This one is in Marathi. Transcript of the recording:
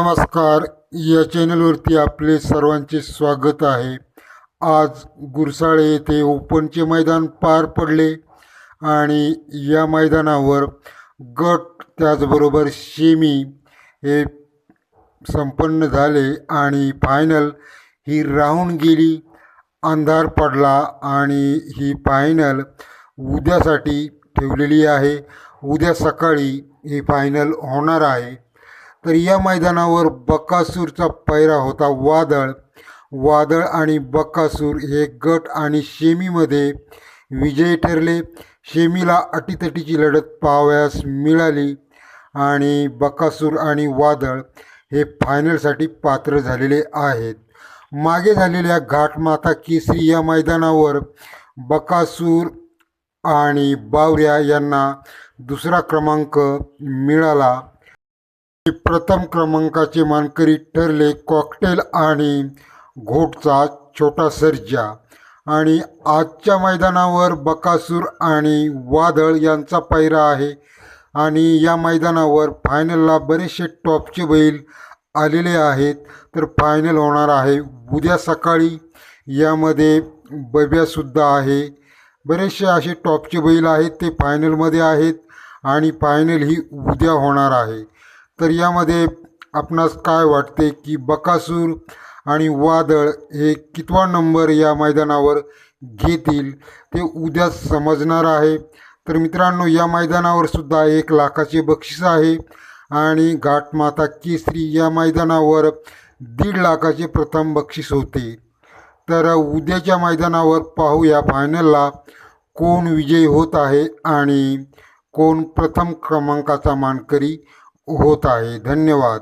नमस्कार. या चॅनलवरती आपले सर्वांचे स्वागत आहे. आज गुरसाळे येथे ओपनचे मैदान पार पडले आणि या मैदानावर गट त्याचबरोबर शेमी हे संपन्न झाले आणि फायनल ही राहून गेली अंधार पडला आणि ही फायनल उद्यासाठी ठेवलेली आहे. उद्या सकाळी ही फायनल होणार आहे. तर या मैदानावर बकासूरचा पैरा होता वादळ. वादळ आणि बकासूर हे गट आणि शेमीमध्ये विजयी ठरले. शेमीला अटीतटीची लढत पाहावयास मिळाली आणि बकासूर आणि वादळ हे फायनलसाठी पात्र झालेले आहेत. मागे झालेल्या घाटमाता केसरी या मैदानावर बकासूर आणि बावऱ्या यांना दुसरा क्रमांक मिळाला. प्रथम क्रमांकाचे मानकरी ठरले कॉकटेल आणि घोटचा छोटा सर्जा. आणि आजच्या मैदानावर बकासूर आणि वादळ यांचा पायरा आहे. आणि या मैदानावर फायनलला बरेचसे टॉपचे बैल आलेले आहेत. तर फायनल होणार आहे उद्या सकाळी. यामध्ये बब्यासुद्धा आहे. बरेचसे असे टॉपचे बैल आहेत ते फायनलमध्ये आहेत. आणि फायनल ही उद्या होणार आहे. तर यामध्ये आपणास काय वाटते की बकासूर आणि वादळ हे कितवा नंबर या मैदानावर घेतील ते उद्या समजणार आहे. तर मित्रांनो या मैदानावर सुद्धा एक लाखाचे बक्षीस आहे आणि घाटमाता केसरी या मैदानावर दीड लाखाचे प्रथम बक्षीस होते. तर उद्याच्या मैदानावर पाहूया फायनलला कोण विजयी होत आहे आणि कोण प्रथम क्रमांकाचा मानकरी होत आहे. धन्यवाद.